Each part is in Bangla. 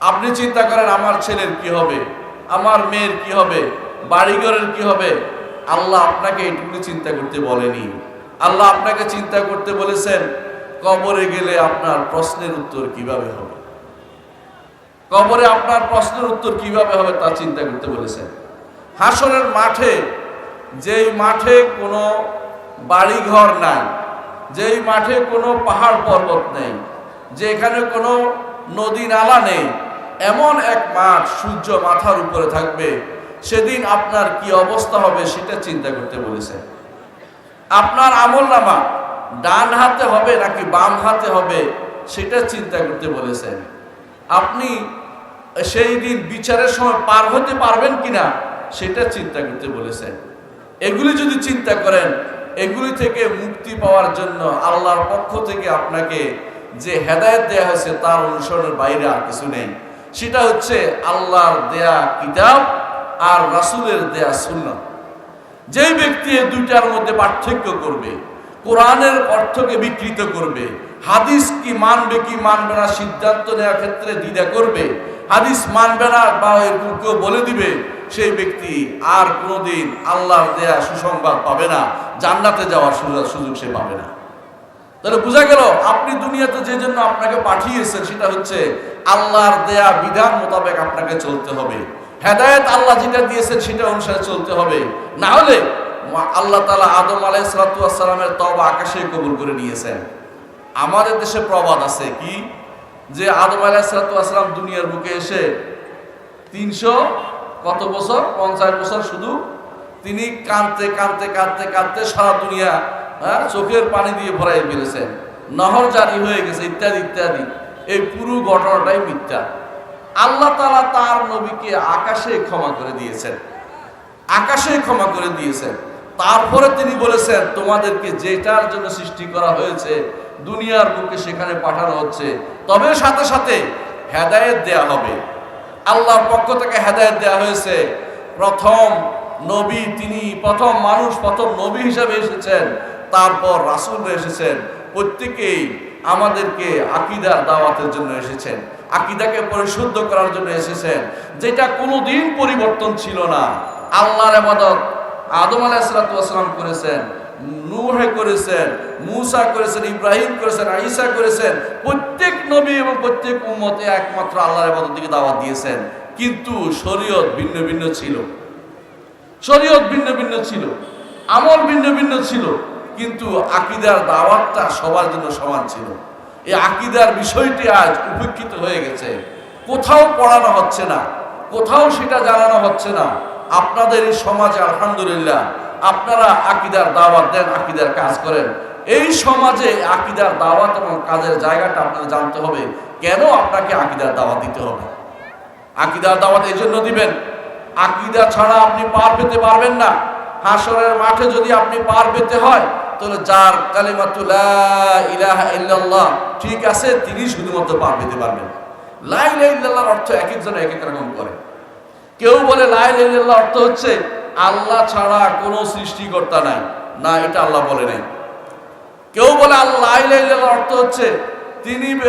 আপনি চিন্তা করেন, আমার ছেলের কি হবে? আমার মেয়ের কি হবে? বাড়িঘরের কি হবে? আল্লাহ আপনাকে এইটুকু চিন্তা করতে বলেনি। আল্লাহ আপনাকে চিন্তা করতে বলেছেন, কবরে গেলে আপনার প্রশ্নের উত্তর কীভাবে হবে? কবরে আপনার প্রশ্নের উত্তর কীভাবে হবে তা চিন্তা করতে বলেছেন। হাসরের মাঠে, যেই মাঠে কোনো বাড়িঘর নাই, যেই মাঠে কোনো পাহাড় পর্বত নেই, যেখানে কোনো নদী নালা নেই এমন এক মাঠ সূর্য মাথার উপরে থাকবে, সেদিন আপনার কি অবস্থা হবে সেটা চিন্তা করতে বলেছেন আপনার আমল নামা ডান হাতে হবে নাকি বাম হাতে হবে সেটা চিন্তা করতে বলেছেন। আপনি সেই দিন বিচারের সময় পার হতে পারবেন কিনা সেটা চিন্তা করতে বলেছেন। এগুলি যদি চিন্তা করেন, এগুলি থেকে মুক্তি পাওয়ার জন্য আল্লাহর পক্ষ থেকে আপনাকে যে হেদায়েত দেয়া হয়েছে তার অনুসরণের বাইরে আর কিছু নেই। সেটা হচ্ছে আল্লাহর দেয়া কিতাব আর রাসূলের দেয়া সুন্নাত। যেই ব্যক্তি এই দুইটার মধ্যে পার্থক্য করবে, কোরআনের অর্থকে বিকৃত করবে, হাদিস কি মানবে কি মানবে না সিদ্ধান্ত নেওয়ার ক্ষেত্রে দ্বিধা করবে, হাদিস মানবে না বা কেউ বলে দিবে, সেই ব্যক্তি আর কোনোদিন আল্লাহর দেয়া সুসংবাদ পাবে না, জান্নাতে যাওয়ার সুযোগ সে পাবে না। তাহলে বোঝা গেল আপনি দুনিয়াতে যে জন্য আপনাকে পাঠিয়েছেন সেটা হচ্ছে আল্লাহর দেয়া বিধান মোতাবেক আপনাকে চলতে হবে। হেদায়েত আল্লাহ যেটা দিয়েছেন সেটা অনুসারে চলতে হবে। না হলে আল্লাহ তালা আদম আলাইসালামের তবা আকাশে কবুল করে নিয়েছেন। আমাদের দেশে প্রবাদ আছে কি? যে আদম আলাইসালাম দুনিয়ার বুকে এসে তিনশো কত বছর? পঞ্চাশ বছর শুধু তিনি কাঁদতে কাঁদতে কাঁদতে কাঁদতে সারা দুনিয়া হ্যাঁ চোখের পানি দিয়ে ভরাই ফেলেছেন নহর জারি হয়ে গেছে, ইত্যাদি ইত্যাদি। এই পুরো ঘটনাটাই মিথ্যা। আল্লাহ তালা তার নবীকে আকাশে ক্ষমা করে দিয়েছেন। আকাশে ক্ষমা করে দিয়েছেন। তারপরে তিনি বলেছেন, তোমাদেরকে যেটার জন্য সৃষ্টি করা হয়েছে, দুনিয়ার বুকে সেখানে পাঠানো হচ্ছে। তবে সাথে সাথে হেদায়েত দেয়া হবে। আল্লাহর পক্ষ থেকে হেদায়েত দেয়া হয়েছে। প্রথম নবী, তিনি প্রথম মানুষ, প্রথম নবী হিসাবে এসেছেন। তারপর রাসূল এসেছেন। প্রত্যেকেই আমাদেরকে আকিদার দাওয়াতের জন্য এসেছেন। আকিদাকে পরিশুদ্ধ করার জন্য এসেছেন। যেটা কোনোদিন পরিবর্তন ছিল না। আল্লাহর আবাদত আদম আলাইসালাম করেছেন, নূহে করেছেন, মুসা করেছেন, ইব্রাহিম করেছেন আইসা করেছেন। প্রত্যেক নবী এবং প্রত্যেক উম্মতে একমাত্র আল্লাহর আবাদত দিকে দাওয়াত দিয়েছেন। কিন্তু শরীয়ত ভিন্ন ভিন্ন ছিল। শরীয়ত ভিন্ন ভিন্ন ছিল। আমল ভিন্ন ভিন্ন ছিল। কিন্তু আকিদার দাওয়াতটা সবার জন্য সমান ছিল। এই আকিদার বিষয়টি আজ উপেক্ষিত হয়ে গেছে। কোথাও পড়ানো হচ্ছে না, কোথাও সেটা জানানো হচ্ছে না। আপনাদের এই সমাজে আলহামদুলিল্লাহ আপনারা আকিদার দাওয়াত দেন, আকিদার কাজ করেন। এই সমাজে আকিদার দাওয়াত এবং কাজের জায়গাটা আপনাদের জানতে হবে, কেন আপনাকে আকিদার দাওয়াত দিতে হবে? আকিদার দাওয়াত এই জন্য দিবেন। আকিদা ছাড়া আপনি পার পেতে পারবেন না। হাসরের মাঠে যদি আপনি পার পেতে হয় তাহলে যার কালিমাতুল্লাহ ইলাহা ইল্লাল্লাহ। ঠিক আছে, তিনি শুধুমাত্র পার পেতে পারবেন। লা ইলাহা ইল্লাল্লাহর অর্থ এক একজন এক এক রকম করে। কেউ বলে লা ইলাহা ইল্লাল্লাহ অর্থ হচ্ছে আল্লাহ ছাড়া কোনো সৃষ্টিকর্তা নাই। না, এটা আল্লাহ বলে নাই। কেউ বলে আল্লাহ ইলাহা অর্থ হচ্ছে তিনি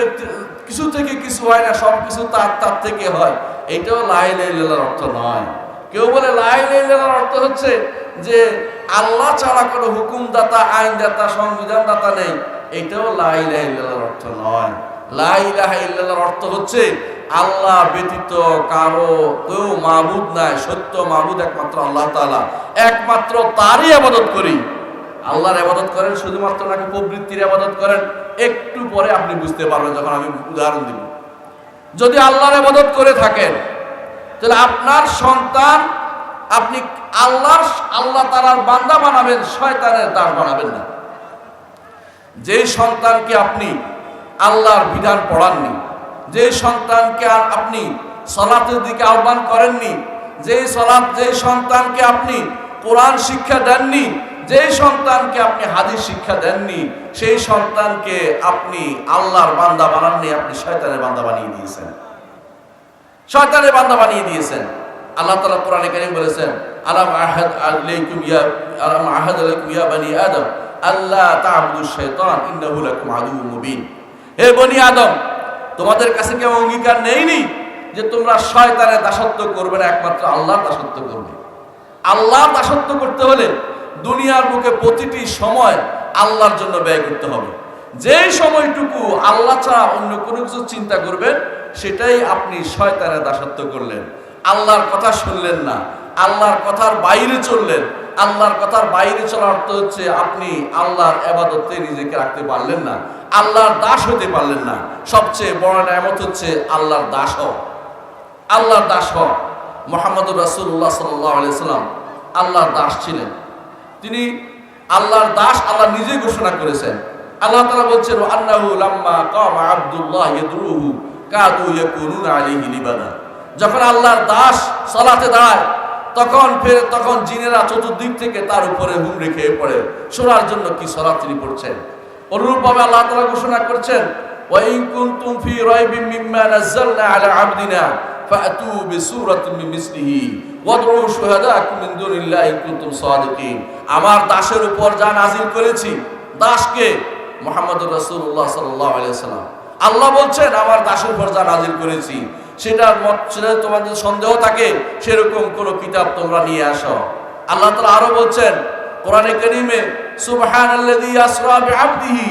কিছু থেকে কিছু হয় না সব কিছু তার তার থেকে হয়। এটাও লা ইলাহা ইল্লাল্লাহর অর্থ নয়। কেউ বলে লা ইলাহা ইল্লাল্লাহর অর্থ হচ্ছে যে আল্লাহ ছাড়া কোনো হুকুমদাতা, আইনদাতা, সংবিধানদাতা নেই, এটাও লা ইলাহা অর্থ নয়। লা ইলাহা অর্থ হচ্ছে আল্লাহ ব্যতীত কারও, কেউ মাবুদ নাই, সত্য মাবুদ একমাত্র আল্লাহ তাআলা। একমাত্র তারই আবাদত করি। আল্লাহর আবাদত করেন শুধুমাত্র নাকি প্রবৃত্তির আবাদত করেন? একটু পরে আপনি বুঝতে পারবেন, যখন আমি উদাহরণ দিব। যদি আল্লাহর আবাদত করে থাকেন, তাহলে আপনার সন্তান আপনি আল্লাহর, আল্লাহ তালার বান্দা বানাবেন, শয়তানের দাঁড় বানাবেন না। যেই সন্তানকে আপনি আল্লাহর বিধান পড়াননি যে সন্তানকে আর আপনি সলাতের দিকে আহ্বান করেননি যে সলাৎ যে সন্তানকে আপনি কোরআন শিক্ষা দেননি যে সন্তানকে আপনি হাদিস শিক্ষা দেননি, সেই সন্তানকে আপনি আল্লাহর বান্দা বানাননি, আপনি শয়তানের বান্দা বানিয়ে দিয়েছেন। শয়তানের বান্দা বানিয়ে দিয়েছেন। আল্লাহ তাআলা কোরআনে কারীম বলেছেন আলাম আহাদ আলাইকুম ইয়া, আলাম আহাদ আলাইকুম ইয়া বানি আদম। আল্লাহ তা'বুদু শাইতান, ইন্নাহু লাকুম আদুউম মুবিন। হে বনি আদম, তোমাদের কাছে কি আমার অঙ্গীকার নেইনি যে তোমরা শয়তানের দাসত্ব করবে না, একমাত্র আল্লাহর দাসত্ব করবে? আল্লাহর দাসত্ব করতে হলে দুনিয়ার বুকে প্রতিটি সময় আল্লাহর জন্য ব্যয় করতে হবে। যেই সময়টুকু আল্লাহ ছাড়া অন্য কোনো কিছু চিন্তা করবেন, সেটাই আপনি শয়তানের দাসত্ব করলেন। আল্লাহর কথা শুনলেন না আল্লাহর কথার বাইরে চললেন। আল্লাহর কথার বাইরে চলার অর্থ হচ্ছে আপনি আল্লাহর এবাদতে নিজেকে রাখতে পারলেন না, আল্লাহর দাস হতে পারলেন না। সবচেয়ে বড় নামত হচ্ছে আল্লাহর দাস হওয়া। আল্লাহর দাস হওয়া। মোহাম্মদুর রাসুল্লাহ সাল্লাম আল্লাহর দাস ছিলেন। তিনি আল্লাহর দাস আল্লাহ নিজেই ঘোষণা করেছেন। আল্লাহ তাআলা বলছেন আন্নাহু লাম্মা কামা আব্দুল্লাহ কাদু ইয়াকুনুনা আলাইহি লিবাদা যখন আল্লাহর দাস সালাতে দাঁড়ায় তখন ফের, তখন জিনেরা চতুর্দিক থেকে তার উপরে হুমড়ি খেয়ে পড়ে। শোনার জন্য কি সলাত তিনি পড়ছেন? অনুরূপভাবে আল্লাহ তাআলা ঘোষণা করছেন ইন কুনতুম সাদিকিন। আমার দাসের উপর যা নাজিল করেছি, দাসকে মুহাম্মদুর রাসূলুল্লাহ সাল্লাল্লাহু আলাইহি সাল্লাম আল্লাহ বলছেন, আমার দাসের উপর যা নাজিল করেছি সেটার মত সেটা তোমাদের সন্দেহ থাকে, সেরকম কোন কিতাব তোমরা নিয়ে আসো। আল্লাহ তালা আরও বলছেন, কোরআনে কারীমে, সুবহানাল্লাযী আসরা বিআবদিহি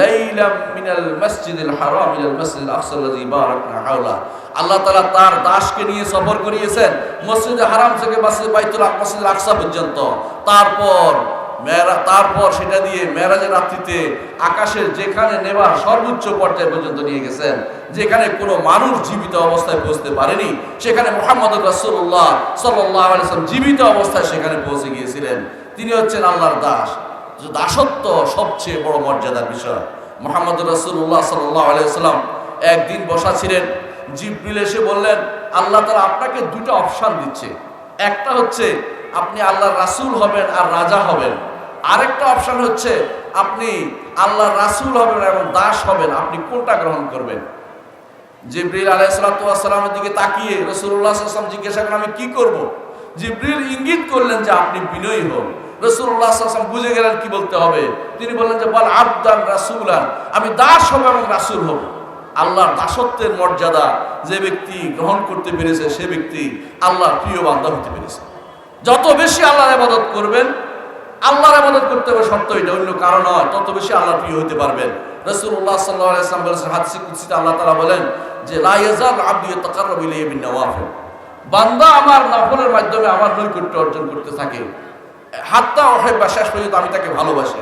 লাইলাম মিনাল আল্লাযী আল্লাহ তাআলা তার দাসকে নিয়ে সফর করিয়েছেন, মসজিদে হারাম থেকে মসজিদ বাইতুল মসজিদুল আকসা পর্যন্ত। তারপর মেরা তারপর সেটা দিয়ে মেরাজের রাত্রিতে আকাশের যেখানে নেবার সর্বোচ্চ পর্যায় পর্যন্ত নিয়ে গেছেন, যেখানে কোনো মানুষ জীবিত অবস্থায় পৌঁছতে পারেনি, সেখানে মোহাম্মদ রাসূলুল্লাহ সাল্লাল্লাহু আলাইহি ওয়াসাল্লাম জীবিত অবস্থায় সেখানে পৌঁছে গিয়েছিলেন। তিনি হচ্ছেন আল্লাহর দাস। দাসত্ব সবচেয়ে বড় মর্যাদার বিষয়। মোহাম্মদ রাসূলুল্লাহ সাল্লাহ আলাইহি ওয়াসাল্লাম একদিন বসা ছিলেন। জিব্রিল এসে বললেন, আল্লাহ তাআলা আপনাকে দুটো অপশন দিচ্ছে। একটা হচ্ছে আপনি আল্লাহর রাসূল হবেন আর রাজা হবেন। আরেকটা অপশন হচ্ছে আপনি আল্লাহর রাসূল হবেন এবং দাস হবেন, আপনি কোনটা গ্রহণ করবেন? জিব্রিল আলাইসালামের দিকে তাকিয়ে রসুল্লাহ জিজ্ঞাসা করেন আমি কি করব? জিব্রিল ইঙ্গিত করলেন যে আপনি বিনয়ী হন। রসুল্লাহ আসলাম বুঝে গেলেন কি বলতে হবে। তিনি বললেন যে, বল আবদান রাসুলান, আমি দাস হব এবং রাসুল হব। আল্লাহর দাসত্বের মর্যাদা যে ব্যক্তি গ্রহণ করতে পেরেছে, সে ব্যক্তি আল্লাহর প্রিয় বান্ধব হতে পেরেছে। যত বেশি আল্লাহর আবাদত করবেন, আল্লাহর আবাদত করতে হবে শর্ত এটা, অন্য কারণ নয়। তত বেশি আল্লাহ প্রিয় হতে পারবেন। রসুল্লাহ সাল্লাহ ইসলাম বলেছেন, হাদিসে কুদসিতে আল্লাহ তাআলা বলেন যে, লা ইয়াজাল আবদু ইয়াতাকাররাবু ইলাইহি নওয়াফিল। বান্দা আমার নফলের মাধ্যমে আমার নৈকট্য অর্জন করতে থাকে। হাত্তা অহেবা শেষ পর্যন্ত আমি তাকে ভালোবাসি।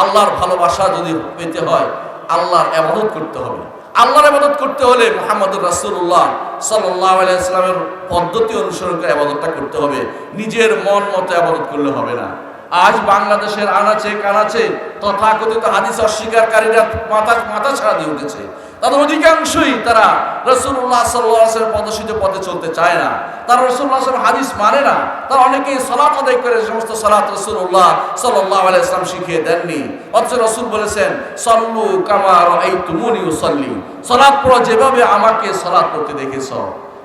আল্লাহর ভালোবাসা যদি পেতে হয়, আল্লাহর আবাদত করতে হবে। আল্লাহর আবাদত করতে হলে মোহাম্মদুর রাসুল্লাহ সাল্লাহ আলাইসলামের পদ্ধতি অনুসরণ করে আবাদতটা করতে হবে। নিজের মন মতো আবাদত করলে হবে না। আজ বাংলাদেশের আনাচে কানাচে তথাকথিত হাদিস অস্বীকারীরা মাথা মাথা ছাড়া দিয়ে উঠেছে। তাদের অধিকাংশই তারা রসুল্লাহ সাল্লাহ পদশিত পথে চলতে চায় না। তারা রসুল্লাহ হাদিস মানে না। তারা অনেকেই সলাত আদায় করে সমস্ত সলাত রসুল্লাহ সাল্লাহ আলাইসলাম শিখিয়ে দেননি। অথচ রসুল বলেছেন, সল্লু কামার এই তুমুনি সল্লি সলাৎ পড়ো যেভাবে আমাকে সলাৎ করতে দেখেছ।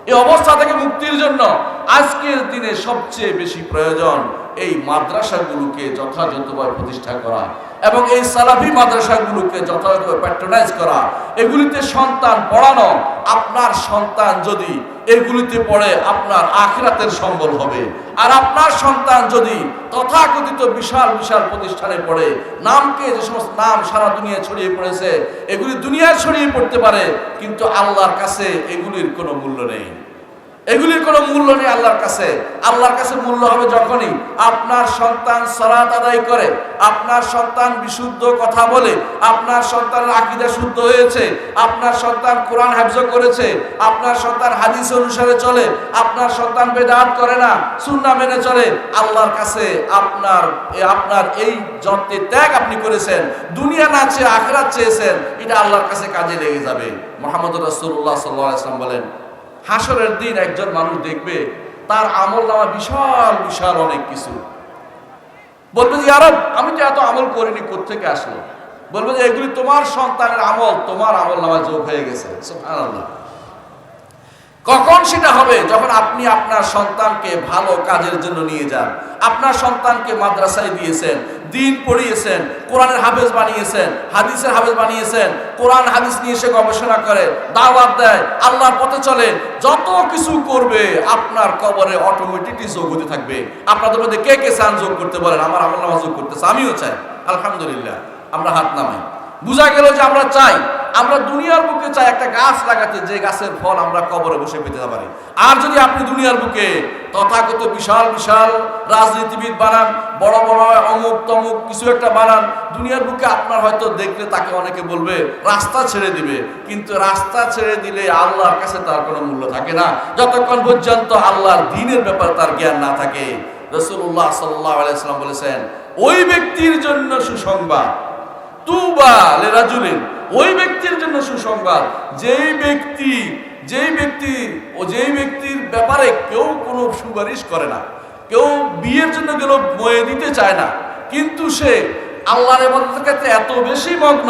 এই অবস্থা থেকে মুক্তির জন্য আজকের দিনে সবচেয়ে বেশি প্রয়োজন এই মাদ্রাসাগুলোকে যথাযথভাবে প্রতিষ্ঠা করা এবং এই সালাফি মাদ্রাসাগুলোকে যথাযথভাবে প্যাট্রোনাইজ করা। এগুলিতে সন্তান পড়ানো, আপনার সন্তান যদি এগুলিতে পড়ে, আপনার আখিরাতের সম্বল হবে। আর আপনার সন্তান যদি তথাকথিত বিশাল বিশাল প্রতিষ্ঠানে পড়ে, নামকে যে সমস্ত নাম সারা দুনিয়া ছড়িয়ে পড়েছে, এগুলি দুনিয়ায় ছড়িয়ে পড়তে পারে, কিন্তু আল্লাহর কাছে এগুলির কোনো মূল্য নেই। এগুলির কোনো মূল্য নেই আল্লাহর কাছে। আল্লাহর কাছে মূল্য হবে যখনই আপনার সন্তান সলাত আদায় করে, আপনার সন্তান বিশুদ্ধ কথা বলে, আপনার সন্তানের আকিদা শুদ্ধ হয়েছে, আপনার সন্তান কোরআন হাফজ করেছে, আপনার সন্তান হাদিস অনুসারে চলে, আপনার সন্তান বেদাত করে না সুন্না মেনে চলে, আল্লাহর কাছে আপনার আপনার এই যত্নের ত্যাগ আপনি করেছেন, দুনিয়া না চেয়ে আখরাত চেয়েছেন, এটা আল্লাহর কাছে কাজে লেগে যাবে। মোহাম্মদ রসুল্লাহ আলাইহি বলেন হাসরের দিন একজন মানুষ দেখবে, তার আমল নামা বিশাল বিশাল অনেক কিছু। বলবে যে আরব আমি তো এত আমল করিনি কোথেকে আসলো? বলবে যে, এগুলি তোমার সন্তানের আমল, তোমার আমল নামা যোগ হয়ে গেছে। সুবহানাল্লাহ। কখন সেটা হবে? যখন আপনি আপনার সন্তানকে ভালো কাজের জন্য নিয়ে যান। আপনার সন্তানকে মাদ্রাসায় দিয়েছেন, দিন পড়িয়েছেন, কোরআনের হাফেজ বানিয়েছেন, হাদিসের হাফেজ বানিয়েছেন, কোরআন হাদিস নিয়ে এসে গবেষণা করে, দাওয়াত দেয়, আল্লাহর পথে চলে, যত কিছু করবে, আপনার কবরে অটোমেটিকলি যোগ হতে থাকবে। আপনাদের মধ্যে কে কে চান যোগ করতে বলেন? আমার নামা যোগ করতেছে, আমিও চাই। আলহামদুলিল্লাহ, আমরা হাত নামাই। বোঝা গেল যে আমরা চাই। আমরা দুনিয়ার বুকে চাই একটা গাছ লাগাতে, যে গাছের ফল আমরা কবরে বসে পেতে পারি। আর যদি আপনি দুনিয়ার বুকে তথাগত বিশাল বিশাল রাজনীতিবিদ বানান, বড় বড়, অমুক, তমুক কিছু একটা বানান, দুনিয়ার বুকে আপনার হয়তো দেখলে তাকে অনেকে বলবে, রাস্তা ছেড়ে দিবে। কিন্তু রাস্তা ছেড়ে দিলে আল্লাহর কাছে তার কোনো মূল্য থাকে না। যতক্ষণ পর্যন্ত আল্লাহর দিনের ব্যাপারে তার জ্ঞান না থাকে রসুল্লাহ সাল্লাহ আলাইসাল্লাম বলেছেন, ওই ব্যক্তির জন্য সুসংবাদ, তুবা লেরাজুলিন ওই ব্যক্তির জন্য সুসংবাদ। যেই ব্যক্তি যেই ব্যক্তি ও যেই ব্যক্তির ব্যাপারে কেউ কোনো সুপারিশ করে না, কেউ বিয়ের জন্য গেল বয়ে দিতে চায় না, কিন্তু সে আল্লাহর এবাদতের ক্ষেত্রে এত বেশি মগ্ন,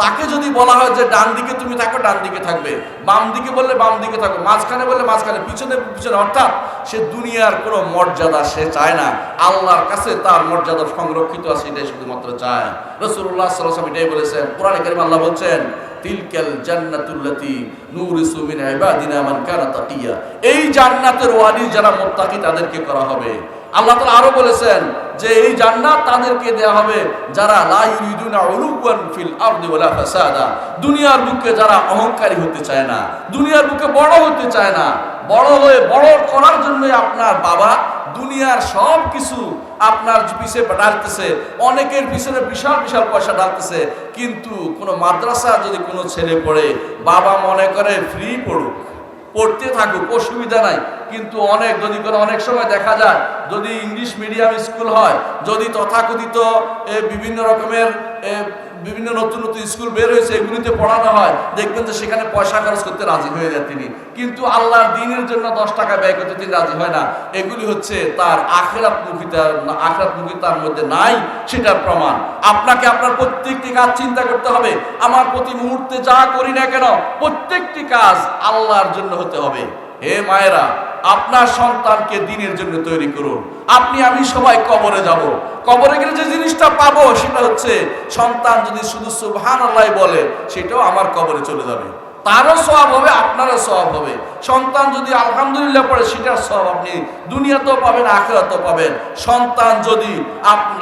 তাকে যদি বলা হয় যে ডান দিকে তুমি থাকো, ডান দিকে থাকবে। বাম দিকে বললে বাম দিকে থাকো, মাঝখানে বললে মাঝখানে, পিছনে পিছনে, অর্থাৎ সে দুনিয়ার কোনো মর্যাদা সে চায় না। আল্লাহর কাছে তার মর্যাদা সংরক্ষিত আছে, এটাই শুধুমাত্র চায়। রসুল্লাহ সাল্লাম এটাই বলেছেন, কোরআন কারিম আল্লাহ বলছেন, তিলকাল জান্নাতুল্লাতি নুরিসু মিন এই জান্নাতের ওয়ালি যারা মুত্তাকি, তাদেরকে করা হবে। আল্লাহ তাআলা আরও বলেছেন যে এই জান্নাত তাদেরকে দেয়া হবে যারা ফিল দুনিয়ার বুকে যারা অহংকারী হতে চায় না, দুনিয়ার বুকে বড় হতে চায় না, বড় হয়ে বড় করার জন্যই আপনার বাবা দুনিয়ার সব কিছু আপনার পিছে ডালতেছে অনেকের পিছনে বিশাল বিশাল পয়সা ডালতেছে কিন্তু কোনো মাদ্রাসা যদি কোনো ছেলে পড়ে, বাবা মনে করে, ফ্রি পড়ুক। পড়তে থাকুক, অসুবিধা নাই। কিন্তু অনেক, যদি কোনো অনেক সময় দেখা যায়, যদি ইংলিশ মিডিয়াম স্কুল হয়, যদি তথাকথিত বিভিন্ন রকমের বিভিন্ন নতুন নতুন স্কুল বের হয়েছে, এগুলিতে পড়ানো হয়। দেখবেন যে সেখানে পয়সা খরচ করতে রাজি হয়ে যায় তিনি। কিন্তু আল্লাহর দিনের জন্য দশ টাকা ব্যয় করতে তিনি রাজি হয় না। এগুলি হচ্ছে তার আখেরাত মুখিতা আখেরাত মুখী তার মধ্যে নাই, সেটার প্রমাণ। আপনাকে আপনার প্রত্যেকটি কাজ চিন্তা করতে হবে। আমার প্রতি মুহূর্তে যা করি না কেন, প্রত্যেকটি কাজ আল্লাহর জন্য হতে হবে। হে মায়েরা আপনার সন্তানকে দিনের জন্য তৈরি করুন। আপনি, আমি সবাই কবরে যাব। কবরে গেলে যে জিনিসটা পাবো সেটা হচ্ছে, সন্তান যদি শুধু সুবহান বলে, সেটাও আমার কবরে চলে যাবে। তারও সব হবে, আপনারও সব হবে। সন্তান যদি আলহামদুলিল্লাহ পড়ে, সেটার সব আপনি দুনিয়াতেও পাবেন, আখরাতেও পাবেন। সন্তান যদি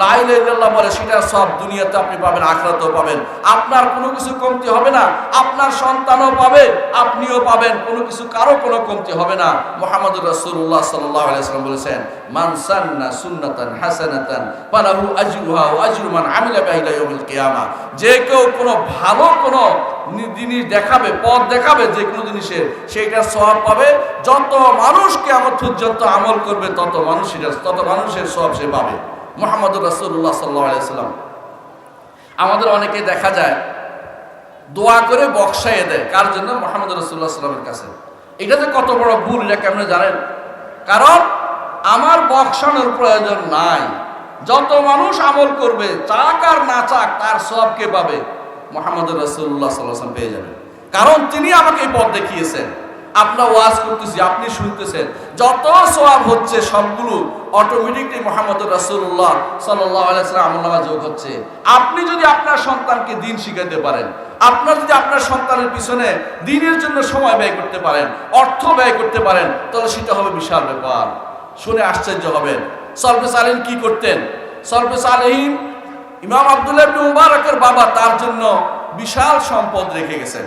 লাইল্লাহ বলে, সেটার সব দুনিয়াতে আপনি পাবেন, আখরাতেও পাবেন। আপনার কোনো কিছু কমতি হবে না। আপনার সন্তানও পাবে, আপনিও পাবেন। কোনো কিছু কারও কোনো কমতি হবে না। মোহাম্মদ রাসূলুল্লাহ সাল্লাল্লাহু আলাইহি বলেছেন, মান সান্না সুন্নাতান আমিলা যে কেউ কোনো ভালো, কোনো জিনিস দেখাবে, পথ দেখাবে যে কোনো জিনিসের, সেইটার সব পাবে। যত মানুষ কেমন পর্যন্ত আমল করবে, তত মানুষের তত মানুষের সব সে পাবে। মোহাম্মদ রাসূলুল্লাহ সাল্লাল্লাহু আলাইহি সাল্লাম আমাদের অনেকে দেখা যায়, দোয়া করে বক্সাইয়ে দেয়। কার জন্য? মোহাম্মদ রসুল্লাহ সাল্লামের কাছে। এটা যে কত বড় ভুল, এটা কেমন জানেন? কারণ আমার বক্সানোর প্রয়োজন নাই। যত মানুষ আমল করবে, চাক আর না চাক, তার সবকে পাবে? মোহাম্মদ রসুল্লাহ সাল্লাম পেয়ে যাবে কারণ তিনি আমাকে এই পথ দেখিয়েছেন। আপনার ওয়াজ করতেছি, আপনি শুনতেছেন। যত সোয়াব হচ্ছে, সবগুলো অটোমেটিকলি মোহাম্মদ আলাইহি সাল্লাম যোগ হচ্ছে। আপনি যদি আপনার সন্তানকে দিন শিখাতে পারেন, আপনার যদি আপনার সন্তানের পিছনে দিনের জন্য সময় ব্যয় করতে পারেন, অর্থ ব্যয় করতে পারেন, তাহলে সেটা হবে বিশাল ব্যাপার। শুনে আশ্চর্য হবেন। সলফে সালেহিন কি করতেন? সলফে সালেহিন ইমাম আব্দুল্লাহ ইবনে মুবারকের বাবা তার জন্য বিশাল সম্পদ রেখে গেছেন।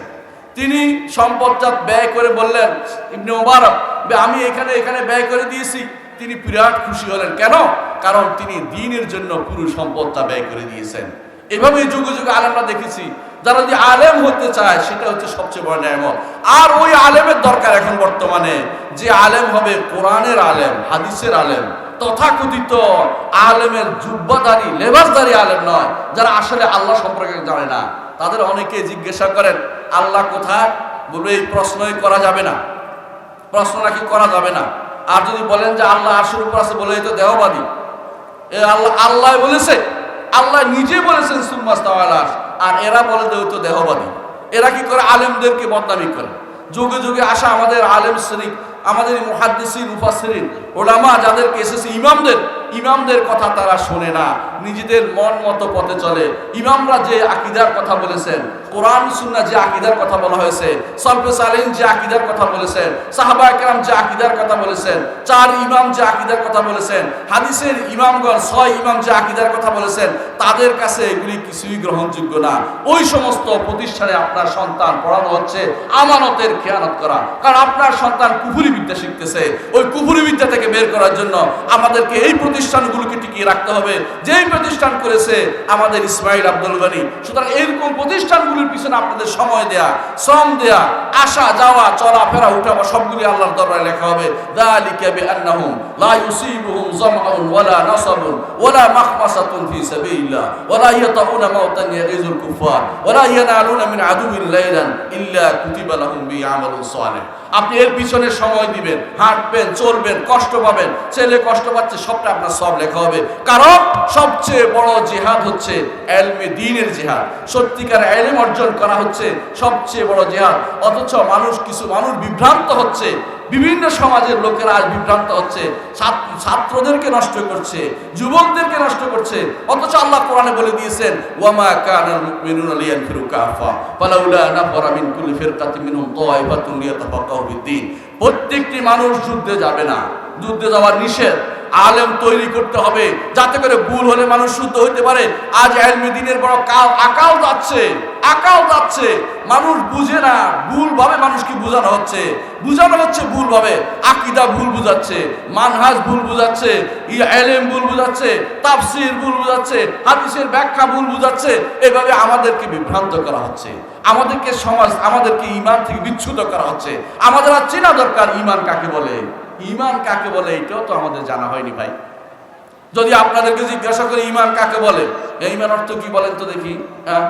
তিনি সম্পদটা ব্যয় করে বললেন, ইবনে মুবারক আমি এখানে এখানে ব্যয় করে দিয়েছি। তিনি বিরাট খুশি হলেন। কেন? কারণ তিনি দিনের জন্য পুরো সম্পদটা ব্যয় করে দিয়েছেন। এভাবে যুগে যুগে আলেমরা দেখেছি, যারা যদি আলেম হতে চায়, সেটা হচ্ছে সবচেয়ে বড় নিয়ামত। আর ওই আলেমের দরকার এখন বর্তমানে, যে আলেম হবে কোরআনের আলেম, হাদিসের আলেম। তথাকথিত আলেমের জুব্বাদারি, লেবাসদারি আলেম নয়, যারা আসলে আল্লাহ সম্পর্কে জানে না। তাদের অনেকে জিজ্ঞাসা করেন, আল্লাহ কোথায়? বলবে, এই প্রশ্নই করা যাবে না। প্রশ্ন নাকি করা যাবে না। আর যদি বলেন যে আল্লাহ আশুর উপর আছে বলে তো দেহবাদী। এ আল্লাহ আল্লাহ বলেছে। আল্লাহ নিজে বলেছেন সুম্মাস তাওয়ালাস আর এরা বলে ওই তো দেহবাদী। এরা কি করে? আলেমদেরকে বদনামি করে। যুগে যুগে আসা আমাদের আলেম শরিক আমাদের মুহাদ্দিসিন, মুফাসসিরিন, ওলামা যাদেরকে এসেছে, ইমামদের ইমামদের কথা তারা শোনে না। নিজেদের মন মতো পথে চলে। ইমামরা যে আকিদার কথা বলেছেন, কোরআন, সুন্নাহ যে আকিদার কথা বলা হয়েছে, সলফে সালিন যে আকিদার কথা বলেছেন সাহাবা একরাম যে আকিদার কথা বলেছেন, চার ইমাম যে আকিদার কথা বলেছেন, হাদিসের ইমামগণ, ছয় ইমাম যে আকিদার কথা বলেছেন, তাদের কাছে এগুলি কিছুই গ্রহণযোগ্য না। ওই সমস্ত প্রতিষ্ঠানে আপনার সন্তান পড়ানো হচ্ছে আমানতের খেয়ানত করা। কারণ আপনার সন্তান কুফুরি বিদ্যা শিখতেছে। ওই কুফুরি বিদ্যা থেকে বের করার জন্য আমাদেরকে এই প্রতিষ্ঠানগুলোকে টিকিয়ে রাখতে হবে। যেই প্রতিষ্ঠান করেছে আমাদের ইসমাইল আব্দুল গনি। সুতরাং এরকম প্রতিষ্ঠানগুলির পিছনে আপনাদের সময় দেয়া, শ্রম দেয়া, আসা, যাওয়া চলাফেরা উঠাবা সবগুলি আল্লাহর দরবারে লেখা হবে। দালিকা ইল্লা কুতিবা লাহুম বিআমালুন সালিহ। আপনি এর পিছনে সময় দিবেন, হাঁটবেন, চলবেন, কষ্ট পাবেন। ছেলে কষ্ট পাচ্ছে, সবটা আপনার সব লেখা হবে। কারণ সবচেয়ে বড় জেহাদ হচ্ছে এলমে দিনের জেহাদ। সত্যিকার এলম অর্জন করা হচ্ছে সবচেয়ে বড় জেহাদ। অথচ মানুষ, কিছু মানুষ বিভ্রান্ত হচ্ছে। বিভিন্ন সমাজের লোকেরা আজ বিভ্রান্ত হচ্ছে। ছাত্রদেরকে নষ্ট করছে, যুবকদেরকে নষ্ট করছে। অথচ আল্লাহ কোরআনে বলে দিয়েছেন, ওয়ামা কানাল মুমিনুনা লিয়ানফিরু কাফা, ফালাউলা নাফারা মিন কুল্লি ফিরকাতিন মিনহুম তায়ফাতুন লিয়াতাফাক্কাহু বিদ্দিন প্রত্যেকটি মানুষ যুদ্ধে যাবে না। যুদ্ধে যাওয়ার নিষেধ। আলেম তৈরি করতে হবে, যাতে করে ভুল হলে মানুষ শুদ্ধ হইতে পারে। আজ আলমী দিনের বড় কাল, আকাল যাচ্ছে আকাল যাচ্ছে। মানুষ বুঝে না ভুল ভাবে মানুষকে বোঝানো হচ্ছে। বুঝানো হচ্ছে ভুল ভাবে আকিদা ভুল বুঝাচ্ছে, মানহাজ ভুল বুঝাচ্ছে এলেম ভুল বুঝাচ্ছে, তাফসির ভুল বুঝাচ্ছে, হাদিসের ব্যাখ্যা ভুল বুঝাচ্ছে, এভাবে আমাদেরকে বিভ্রান্ত করা হচ্ছে। আমাদেরকে সমাজ, আমাদেরকে ইমান থেকে বিচ্ছুত করা হচ্ছে। আমাদের আর চেনা দরকার ইমান কাকে বলে? ইমান কাকে বলে এটাও তো আমাদের জানা হয়নি ভাই। যদি আপনাদেরকে জিজ্ঞাসা করে ইমান কাকে বলে? ইমান অর্থ কি বলেন তো দেখি। হ্যাঁ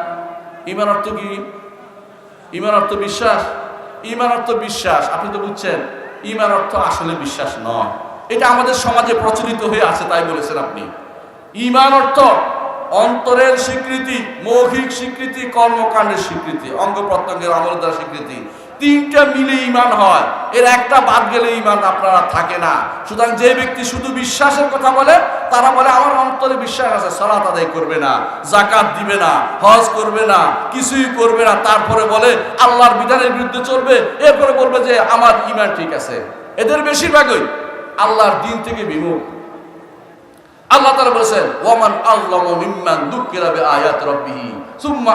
ইমান অর্থ কি? ইমান অর্থ বিশ্বাস? ইমান অর্থ বিশ্বাস, আপনি তো বুঝছেন ইমান অর্থ আসলে বিশ্বাস নয়। এটা আমাদের সমাজে প্রচলিত হয়ে আছে, তাই বলেছেন আপনি। ইমান অর্থ অন্তরের স্বীকৃতি, মৌখিক স্বীকৃতি, কর্মকাণ্ডের স্বীকৃতি, অঙ্গ প্রত্যঙ্গের আমলের দ্বারা স্বীকৃতি। তিনটা মিলে ইমান হয়। এর একটা বাদ গেলে ইমান আপনারা থাকে না। সুতরাং যে ব্যক্তি শুধু বিশ্বাসের কথা বলে, তারা বলে, আমার অন্তরে বিশ্বাস আছে, সালাত আদায় করবে না জাকাত দিবে না, হজ করবে না, কিছুই করবে না। তারপরে বলে, আল্লাহর বিধানের বিরুদ্ধে চলবে। এরপরে বলবে যে, আমার ইমান ঠিক আছে। এদের বেশিরভাগই আল্লাহর দিন থেকে বিমুখ। আল্লাহ তাআলা বলেছেন, ওয়ামান আযলামু মিম্মান দুক্কিরা বিআয়াত রাব্বিহি, সুম্মা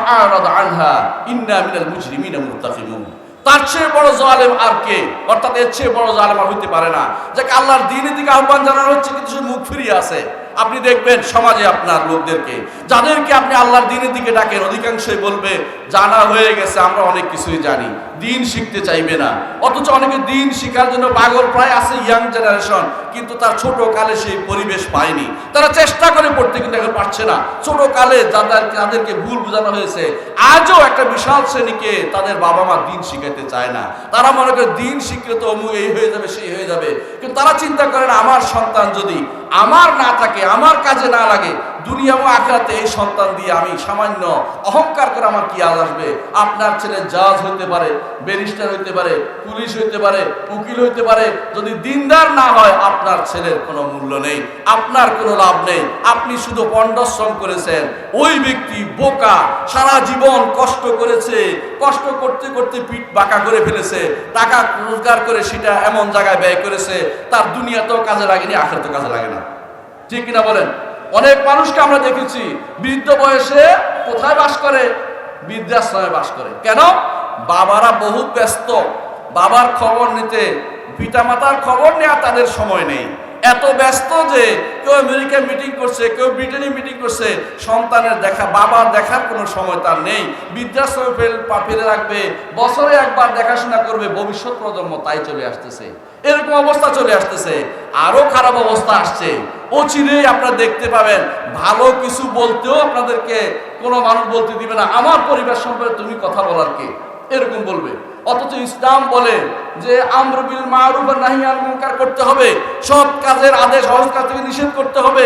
আনহা, ইন্না মিনাল মুজরিমিনা মুরতাকিমুন তার চেয়ে বড় জালেম আর কে? অর্থাৎ এর চেয়ে বড় জালেম আর হইতে পারে না। যে আল্লাহর দিনের দিকে আহ্বান জানানো হচ্ছে, কিন্তু সে মুখ ফিরিয়ে আছে। আপনি দেখবেন সমাজে আপনার লোকদেরকে, যাদেরকে আপনি আল্লাহর দিনের দিকে ডাকেন, অধিকাংশই বলবে, জানা হয়ে গেছে, আমরা অনেক কিছুই জানি, দিন শিখতে চাইবে না। অথচ অনেকে দিন শিখার জন্য পাগল প্রায় আছে ইয়াং জেনারেশন, কিন্তু তার ছোট কালে সেই পরিবেশ পায়নি। তারা চেষ্টা করে পড়তে, কিন্তু এখন পারছে না। ছোট কালে যাদের, তাদেরকে ভুল বোঝানো হয়েছে, আজও একটা বিশাল শ্রেণীকে তাদের বাবা মা দিন শিখাইতে চায় না। তারা মনে করে, দিন শিখলে তো অমুক এই হয়ে যাবে, সেই হয়ে যাবে। কিন্তু তারা চিন্তা করেন আমার সন্তান যদি আমার না থাকে আমার কাজে না লাগে, দুনিয়া ও আখরাতে এই সন্তান দিয়ে আমি সামান্য অহংকার করে আমার কি আজ আসবে? আপনার ছেলে জাজ হইতে পারে, ব্যারিস্টার হইতে পারে, পুলিশ হইতে পারে, উকিল হইতে পারে, যদি দিনদার না হয়, আপনার ছেলের কোনো মূল্য নেই, আপনার কোনো লাভ নেই। আপনি শুধু পণ্ডশ্রম করেছেন, ওই ব্যক্তি বোকা, সারা জীবন কষ্ট করেছে, কষ্ট করতে করতে পিঠ বাঁকা করে ফেলেছে, টাকা রোজগার করে সেটা এমন জায়গায় ব্যয় করেছে, তার দুনিয়াতেও কাজে লাগেনি, আখেরাতেও কাজে লাগে না। ঠিক কিনা বলেন? অনেক মানুষকে আমরা দেখেছি বৃদ্ধ বয়সে কোথায় বাস করে? বৃদ্ধাশ্রমে বাস করে। কেন? বাবারা বহুত ব্যস্ত। বাবার খবর নিতে, পিতামাতার খবর নেওয়া তাদের সময় নেই। এত ব্যস্ত যে কেউ আমেরিকায় মিটিং করছে, কেউ ব্রিটেনে মিটিং করছে, সন্তানের দেখা, বাবার দেখার কোনো সময় তার নেই। বৃদ্ধাশ্রমে ফেলে রাখবে, বছরে একবার দেখাশোনা করবে, ভবিষ্যৎ প্রজন্ম তাই চলে আসতেছে। এরকম অবস্থা চলে আসতেছে। আরও খারাপ অবস্থা আসছে। অচিরেই আপনারা দেখতে পাবেন, ভালো কিছু বলতেও আপনাদেরকে কোনো মানুষ বলতে দিবে না। আমার পরিবার সম্পর্কে তুমি কথা বলার কে? এরকম বলবে। অথচ ইসলাম বলে যে আমরবিল মারুফ আর নাহি আল মুনকার করতে হবে, সব কাজের আদেশ সহজ কাজ থেকে নিষেধ করতে হবে,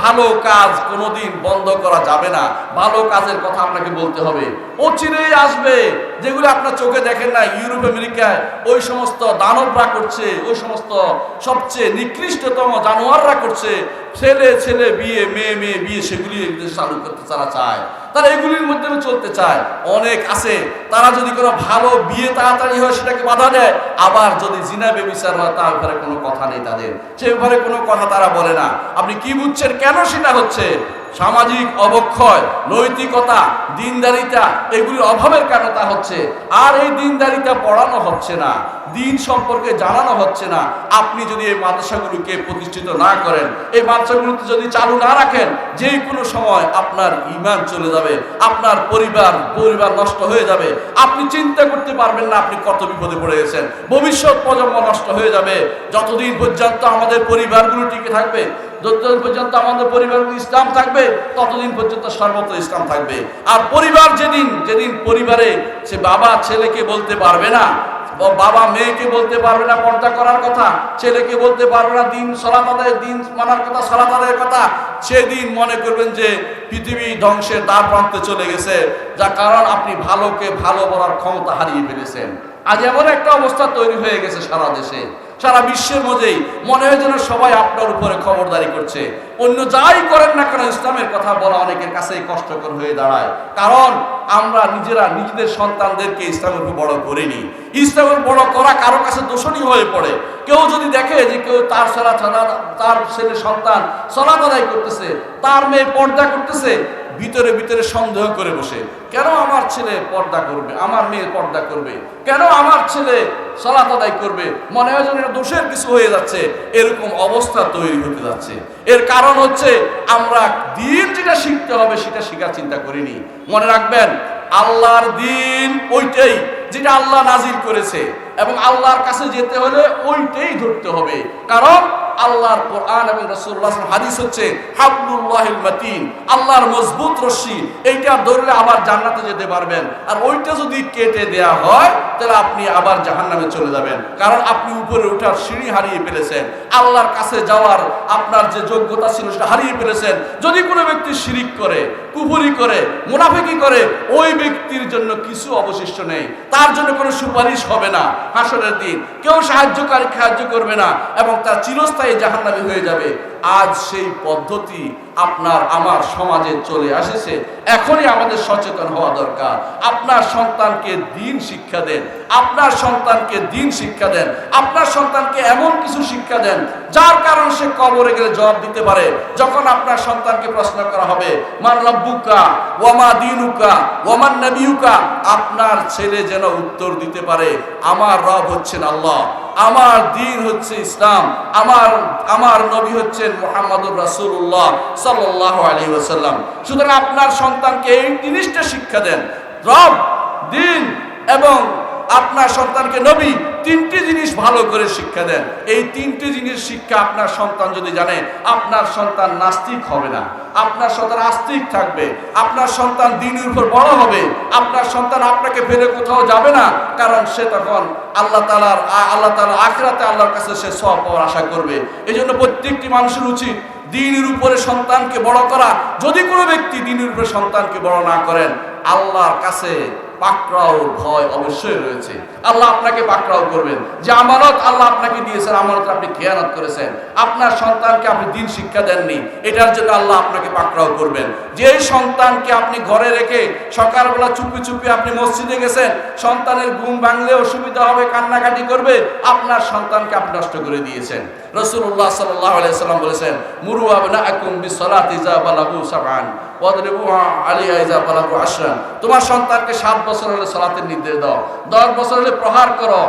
ভালো কাজ কোনোদিন বন্ধ করা যাবে না। ভালো কাজের কথা আপনাকে বলতে হবে। অচিরেই আসবে, যেগুলো আপনার চোখে দেখেন না ইউরোপ, আমেরিকায় ওই সমস্ত দানবরা করছে, ওই সমস্ত সবচেয়ে নিকৃষ্টতম জানোয়াররা করছে, ছেলে ছেলে, বিয়ে, মেয়ে মেয়ে, বিয়ে, সেগুলি চালু করতে তারা চায়। তারা এগুলির মধ্যে চলতে চায়। অনেক আছে, তারা যদি কোনো ভালো বিয়ে তাড়াতাড়ি হয়, সেটাকে বাধা দেয় আবার যদি জিনা বেবিচার হয়, তার ব্যাপারে কোনো কথা নেই তাদের। সে ব্যাপারে কোনো কথা তারা বলে না। আপনি কি বুঝছেন? কেন সেটা হচ্ছে? সামাজিক অবক্ষয়, নৈতিকতা, দিনদারিতা, এগুলির অভাবের কারণে তা হচ্ছে। আর এই দিনদারিতা পড়ানো হচ্ছে না, দিন সম্পর্কে জানানো হচ্ছে না। আপনি যদি এই মাদ্রাসাগুলোকে প্রতিষ্ঠিত না করেন, এই মাদ্রাসাগুলোতে যদি চালু না রাখেন যে কোনো সময় আপনার ইমান চলে যাবে, আপনার পরিবার পরিবার নষ্ট হয়ে যাবে। আপনি চিন্তা করতে পারবেন না আপনি কত বিপদে পড়ে গেছেন। ভবিষ্যৎ প্রজন্ম নষ্ট হয়ে যাবে। যতদিন পর্যন্ত আমাদের পরিবারগুলো টিকে থাকবে যতদিন পর্যন্ত আমাদের পরিবার ইসলাম থাকবে, ততদিন পর্যন্ত সর্বত্র ইসলাম থাকবে। আর পরিবার যেদিন যেদিন পরিবারে সে বাবা ছেলেকে বলতে পারবে না বাবা মেয়েকে বলতে পারবে না, পর্দা করার কথা, ছেলেকে বলতে পারবে না, দিন আদায়ের, দিন মানার কথা আদায়ের কথা, সেদিন মনে করবেন যে পৃথিবী ধ্বংসের দ্বার প্রান্তে চলে গেছে যা কারণ আপনি ভালোকে ভালো বলার ক্ষমতা হারিয়ে ফেলেছেন। আজ এমন একটা অবস্থা তৈরি হয়ে গেছে সারা দেশে। সারা বিশ্বের মধ্যেই মনে হয় যেন সবাই আপনার উপরে খবরদারি করছে। অন্য যাই করেন না কেন ইসলামের কথা বলা অনেকের কাছেই কষ্টকর হয়ে দাঁড়ায়। কারণ আমরা নিজেরা নিজেদের সন্তানদেরকে ইসলামের উপর বড় করিনি। ইসলামের বড় করা কারও কাছে দোষণী হয়ে পড়ে। কেউ যদি যে কেউ তার সলা তার ছেলে সন্তান আদায় করতেছে, তার মেয়ে পর্দা করতেছে, ভিতরে ভিতরে সন্দেহ করে বসে, কেন আমার ছেলে পর্দা করবে? আমার মেয়ে পর্দা করবে? কেন আমার ছেলে সলাত করবে? মনে হয় যেন দোষের কিছু হয়ে যাচ্ছে, এরকম অবস্থা তৈরি হতে যাচ্ছে। এর কারণ হচ্ছে আমরা দিন যেটা শিখতে হবে সেটা শেখার চিন্তা করিনি। মনে রাখবেন, আল্লাহর দিন ওইটাই যেটা আল্লাহ নাজিল করেছে। এবং আল্লাহর কাছে যেতে হলে ওইটাই ধরতে হবে। কারণ আল্লাহর কোরআন এবং রাসূলুল্লাহ হাদিস হচ্ছে, হাবলুল্লাহিল মাতিন আল্লাহর মজবুত রশ্মি, এইটা ধরলে আবার জান্নাতে যেতে পারবেন। আর ওইটা যদি কেটে দেয়া হয়, তাহলে আপনি আবার জাহান্নামে চলে যাবেন। কারণ আপনি উপরে ওঠার সিঁড়ি হারিয়ে ফেলেছেন। আল্লাহর কাছে যাওয়ার আপনার যে যোগ্যতা ছিল, সেটা হারিয়ে ফেলেছেন। যদি কোনো ব্যক্তি শিরিক করে, কুফুরি করে, মুনাফিকি করে, ওই ব্যক্তির জন্য কিছু অবশিষ্ট নেই। তার জন্য কোনো সুপারিশ হবে না হাসরের দিন। কেউ সাহায্যকারী সাহায্য করবে না এবং তার চিরস্থায়ী জাহান্নামী হয়ে যাবে। আজ সেই পদ্ধতি আপনার, আমার সমাজে চলে আসেছে। এখনই আমাদের সচেতন হওয়া দরকার। আপনার সন্তানকে দিন শিক্ষা দেন। আপনার সন্তানকে দিন শিক্ষা দেন। আপনার সন্তানকে এমন কিছু শিক্ষা দেন, যার কারণ সে কবরে গেলে জবাব দিতে পারে। যখন আপনার সন্তানকে প্রশ্ন করা হবে, মান রব্বুকা ওয়ামা দিনুকা ওয়ামান নবিউকা আপনার ছেলে যেন উত্তর দিতে পারে, আমার রব হচ্ছেন আল্লাহ। আমার দিন হচ্ছে ইসলাম। আমার আমার নবী হচ্ছেন মোহাম্মদুর রাসূলুল্লাহ সাল্লাল্লাহু আলাইহি ওয়াসাল্লাম। সুতরাং আপনার সন্তানকে এই জিনিসটা শিক্ষা দেন। রব, দিন এবং আপনার সন্তানকে নবী তিনটি জিনিস ভালো করে শিক্ষা দেন। এই তিনটি জিনিস শিক্ষা আপনার সন্তান যদি জানে, আপনার সন্তান নাস্তিক হবে না। আপনার সন্তান আস্তিক থাকবে। আপনার সন্তান দিনের উপর বড় হবে। আপনার সন্তান আপনাকে ফেলে কোথাও যাবে না। কারণ সে তখন আল্লাহ তালার আল্লাহ তালা আখরাতে আল্লাহর কাছে সে সব পাওয়ার আশা করবে। এই জন্য প্রত্যেকটি মানুষের উচিত দিনের উপরে সন্তানকে বড় করা। যদি কোনো ব্যক্তি দিনের উপরে সন্তানকে বড় না করেন, আল্লাহর কাছে পাকড়াও ভয় অবশ্যই রয়েছে। আল্লাহ আপনাকে পাকড়াও করবেন। যে আমানত আল্লাহ আপনাকে দিয়েছেন আমানত আপনি খেয়ানত করেছেন। আপনার সন্তানকে আপনি দিন শিক্ষা দেননি। এটার জন্য আল্লাহ আপনাকে পাকড়াও করবেন। যে সন্তানকে আপনি ঘরে রেখে সকালবেলা চুপি চুপি আপনি মসজিদে গেছেন, সন্তানের ঘুম ভাঙলে অসুবিধা হবে, কান্নাকাটি করবে, আপনার সন্তানকে আপনি নষ্ট করে দিয়েছেন। রসুল্লাহ সাল্লাহ আলাইসাল্লাম বলেছেন মুরু আবনা আকুম বিসলাত ইজা বালাবু সাবান তোমার সন্তানকে সাত বছর হলে সলাতে নির্দেশ দাও। দশ বছর হলে প্রহার করো।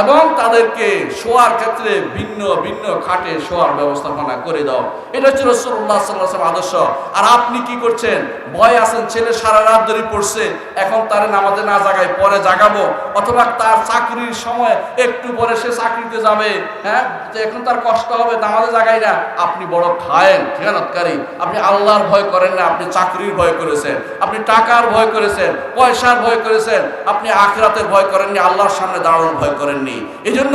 এবং তাদেরকে শোয়ার ক্ষেত্রে ভিন্ন ভিন্ন খাটে শোয়ার ব্যবস্থাপনা করে দাও। এটা হচ্ছে রসুল্লাহ সাল্লাহ আদর্শ। আর আপনি কি করছেন? ভয় আছেন, ছেলে সারা রাত ধরে পড়ছে, এখন তার নামাজে না জাগায় পরে জাগাবো, অথবা তার চাকরির সময় একটু পরে সে চাকরিতে যাবে হ্যাঁ? এখন তার কষ্ট হবে, নামাজে জাগাই না। আপনি বড় খায়েন খেয়ানতকারী। আপনি আল্লাহর ভয় করেন না, আপনি চাকরির ভয় করেছেন, আপনি টাকার ভয় করেছেন, পয়সার ভয় করেছেন, আপনি আখরাতের ভয় করেননি, আল্লাহর সামনে দাঁড়ানোর ভয় এই জন্য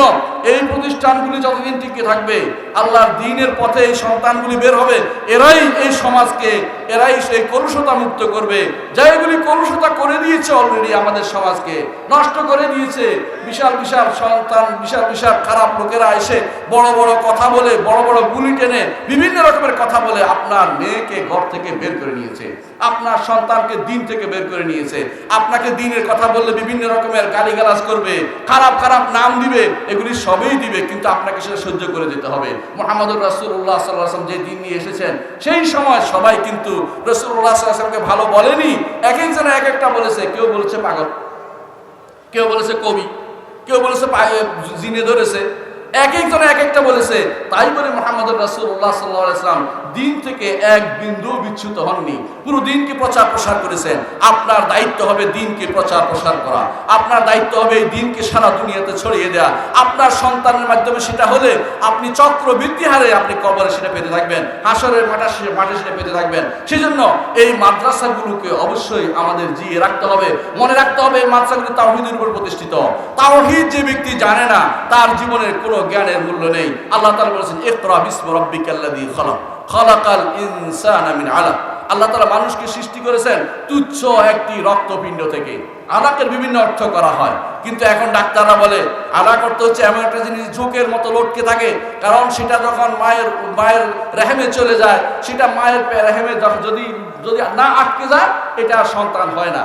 এই প্রতিষ্ঠানগুলি যতদিন টিকে থাকবে, আল্লাহর দিনের পথে এই সন্তানগুলি বের হবে, এরাই এই সমাজকে এরাই সেই কলুষতা মুক্ত করবে। যেগুলি কলুষতা করে দিয়েছে অলরেডি আমাদের সমাজকে, নষ্ট করে দিয়েছে। বিশাল বিশাল সন্তান, বিশাল বিশাল খারাপ লোকেরা এসে বড় বড় কথা বলে, বড় বড় গুলি টেনে, বিভিন্ন রকমের কথা বলে আপনার মেয়েকে ঘর থেকে বের করে নিয়েছে। আপনার সন্তানকে দিন থেকে বের করে নিয়েছে। আপনাকে দিনের কথা বললে বিভিন্ন রকমের গালিগালাজ করবে, খারাপ খারাপ নাম দিবে, এগুলি সবই দিবে, কিন্তু আপনাকে সেটা সহ্য করে দিতে হবে। মোহাম্মদুর রাসুল্লাহ সাল্লাম যে দিন নিয়ে এসেছেন, সেই সময় সবাই কিন্তু রসুল্লাহ সাল্লামকে ভালো বলেনি এক একজনে এক একটা বলেছে, কেউ বলেছে পাগল, কেউ বলেছে কবি, কেউ বলেছে জিনে ধরেছে। এক এক একটা বলেছে, তাই বলে মোহাম্মদ রাসুল্লাহ সাল্লাহ দিন থেকে এক বিন্দু হননি। পুরো দিনকে প্রচার প্রসার করেছেন। আপনার দায়িত্ব হবে দিনকে প্রচার প্রসার করা। আপনার দায়িত্ব হবে এই দিনকে সারা দুনিয়াতে ছড়িয়ে দেওয়া আপনার সন্তানের মাধ্যমে সেটা হলে আপনি চক্রবৃদ্ধি হারে আপনি কবরে সেটা পেতে থাকবেন, হাসরের মাঠে মাঠে সেটা পেতে থাকবেন। সেজন্য এই মাদ্রাসাগুলোকে অবশ্যই আমাদের জিয়ে রাখতে হবে। মনে রাখতে হবে এই মাদ্রাসাগুলি তাওহিদের উপর প্রতিষ্ঠিত। তাওহিদ যে ব্যক্তি জানে না, তার জীবনের কোনো জ্ঞানের মূল্য নেই। আল্লাহ তাআলা বলেছেন, ইকরা বিসমি রাব্বিকাল্লাযী খালাক, খালাকাল ইনসানা মিন আলাক। আল্লাহ তাআলা মানুষকে সৃষ্টি করেছেন তুচ্ছ একটি রক্তপিণ্ড থেকে। আলাকের বিভিন্ন অর্থ করা হয়। কিন্তু এখন ডাক্তাররা বলে, আলাক অর্থ হচ্ছে এমন একটা জিনিস ঝোঁকের মতো লটকে থাকে, কারণ সেটা যখন মায়ের মায়ের রেহেমে চলে যায়, সেটা মায়ের রেহেমে যদি যদি না আটকে যায়, এটা সন্তান হয় না।